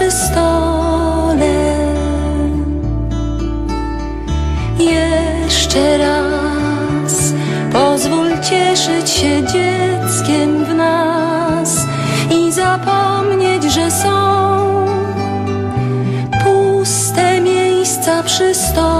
Przy stole. Jeszcze raz pozwól cieszyć się dzieckiem w nas i zapomnieć, że są puste miejsca przy stole.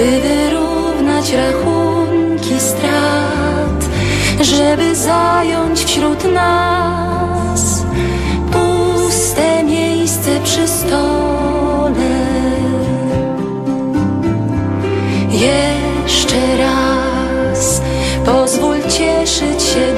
by wyrównać rachunki strat, żeby zająć wśród nas puste miejsce przy stole. Jeszcze raz pozwól cieszyć się